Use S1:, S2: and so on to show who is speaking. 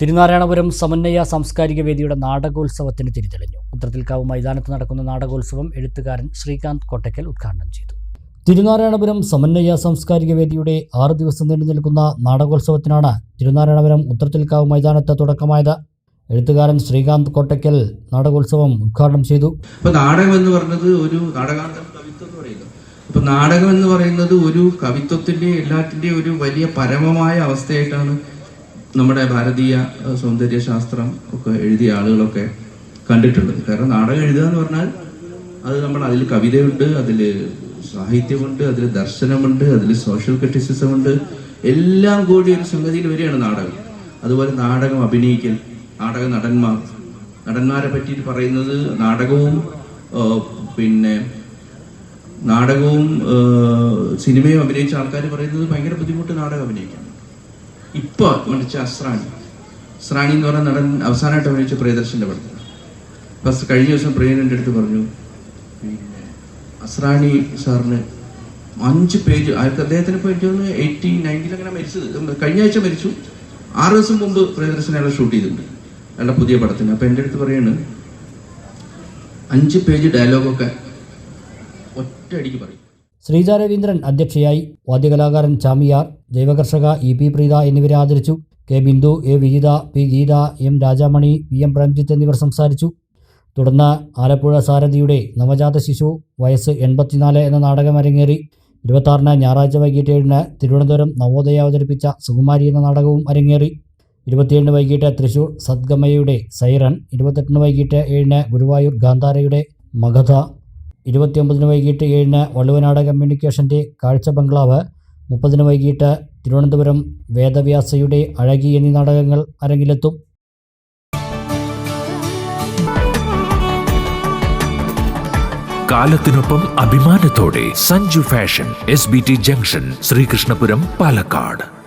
S1: തിരുനാരായണപുരം സമന്വയ സാംസ്കാരിക വേദിയുടെ നാടകോത്സവത്തിന് തിരിതെളിഞ്ഞു. ഉത്രത്തിൽക്കാവ് മൈതാനത്ത് നടക്കുന്ന നാടകോത്സവം എഴുത്തുകാരൻ ശ്രീകാന്ത് കൊട്ടയ്ക്കൽ ഉദ്ഘാടനം ചെയ്തു. തിരുനാരായണപുരം സമന്വയ സാംസ്കാരിക വേദിയുടെ ആറ് ദിവസം നീണ്ടു നിൽക്കുന്ന നാടകോത്സവത്തിനാണ് തിരുനാരായണപുരം ഉത്രത്തിൽക്കാവ് മൈതാനത്ത് തുടക്കമായത്. എഴുത്തുകാരൻ ശ്രീകാന്ത് കോട്ടയ്ക്കൽ നാടകോത്സവം ഉദ്ഘാടനം ചെയ്തു.
S2: ഇപ്പൊ നാടകം എന്ന് പറഞ്ഞത് ഒരു നാടകാന്തരം കവിത്വം എന്ന് പറയുന്നത് ഇപ്പൊ നാടകം എന്ന് പറയുന്നത് ഒരു കവിത്വത്തിന്റെ എല്ലാത്തിന്റെയും ഒരു വലിയ പരമമായ അവസ്ഥയായിട്ടാണ് നമ്മുടെ ഭാരതീയ സൗന്ദര്യശാസ്ത്രം സൗന്ദര്യ ശാസ്ത്രം ഒക്കെ എഴുതിയ ആളുകളൊക്കെ കണ്ടിട്ടുള്ളത് കാരണം നാടകം എഴുതുക എന്ന് പറഞ്ഞാൽ അത് നമ്മൾ അതിൽ കവിതയുണ്ട് അതിൽ സാഹിത്യമുണ്ട് അതിൽ ദർശനമുണ്ട് അതിൽ സോഷ്യൽ ക്രിറ്റിസിസം ഉണ്ട്. എല്ലാം കൂടി ഒരു സംഗതിയിൽ വരികയാണ് നാടകം. അതുപോലെ നാടകം അഭിനയിക്കൽ നാടക നടന്മാർ. നടന്മാരെ പറ്റിയിട്ട് പറയുന്നത് നാടകവും പിന്നെ നാടകവും സിനിമയും അഭിനയിച്ച ആൾക്കാർ പറയുന്നത് ഭയങ്കര ബുദ്ധിമുട്ട് നാടകം അഭിനയിക്കാൻ. ഇപ്പൊ മരിച്ച അസ്രാണി അസ്രാണി എന്ന് പറഞ്ഞ നടൻ അവസാനമായിട്ട് അഭിനയിച്ച പ്രിയദർശന്റെ പടത്തിൽ ഫസ്റ്റ് കഴിഞ്ഞ ദിവസം പ്രിയനന്റെ അടുത്ത് പറഞ്ഞു അസ്രാണി സാറിന് അഞ്ച് പേജ് അയാൾക്ക് അദ്ദേഹത്തിന് ഇപ്പോൾ എനിക്ക് തോന്നുന്നു എയ്റ്റി നയന്റീൻ അങ്ങനെ മരിച്ചത് കഴിഞ്ഞ ആഴ്ച മരിച്ചു. ആറ് ദിവസം മുമ്പ് പ്രിയദർശൻ അയാളെ ഷൂട്ട് ചെയ്തിട്ടുണ്ട്. അയാളുടെ പുതിയ പടത്തിന്. അപ്പൊ എന്റെ അടുത്ത് പറയാണ് അഞ്ച് പേജ് ഡയലോഗൊക്കെ ഒറ്റയടിക്ക് പറയും.
S1: ശ്രീജ രവീന്ദ്രൻ അധ്യക്ഷയായി വാദ്യകലാകാരൻ ചാമിയാർ ജൈവകർഷക ഇ പി പ്രീത എന്നിവരെ ആദരിച്ചു. K Bindu A Vijitha P Geetha M Rajamani V M Premjith എന്നിവർ സംസാരിച്ചു. തുടർന്ന് ആലപ്പുഴ സാരഥിയുടെ നവജാത ശിശു വയസ്സ് എൺപത്തിനാല് എന്ന നാടകം അരങ്ങേറി. ഇരുപത്താറിന് ഞായറാഴ്ച വൈകിട്ട് ഏഴിന് തിരുവനന്തപുരം നവോദയ അവതരിപ്പിച്ച സുകുമാരി എന്ന നാടകവും അരങ്ങേറി. ഇരുപത്തിയേഴിന് വൈകിട്ട് തൃശൂർ സദ്ഗമയുടെ സൈറൻ ഇരുപത്തെട്ടിന് വൈകിട്ട് ഏഴിന് ഗുരുവായൂർ ഗാന്ധാരയുടെ മഗധ. ഇരുപത്തിയൊമ്പതിന് വൈകിട്ട് ഏഴിന് വള്ളുവനാട് കമ്മ്യൂണിക്കേഷന്റെ കാഴ്ച ബംഗ്ലാവ് മുപ്പതിന് വൈകിട്ട് തിരുവനന്തപുരം വേദവ്യാസയുടെ അഴകി എന്നീ നാടകങ്ങൾ അരങ്ങിലെത്തും.
S3: കാലത്തിനൊപ്പം അഭിമാനത്തോടെ Sanju fashion S B T junction Sreekrishnapuram Palakkad.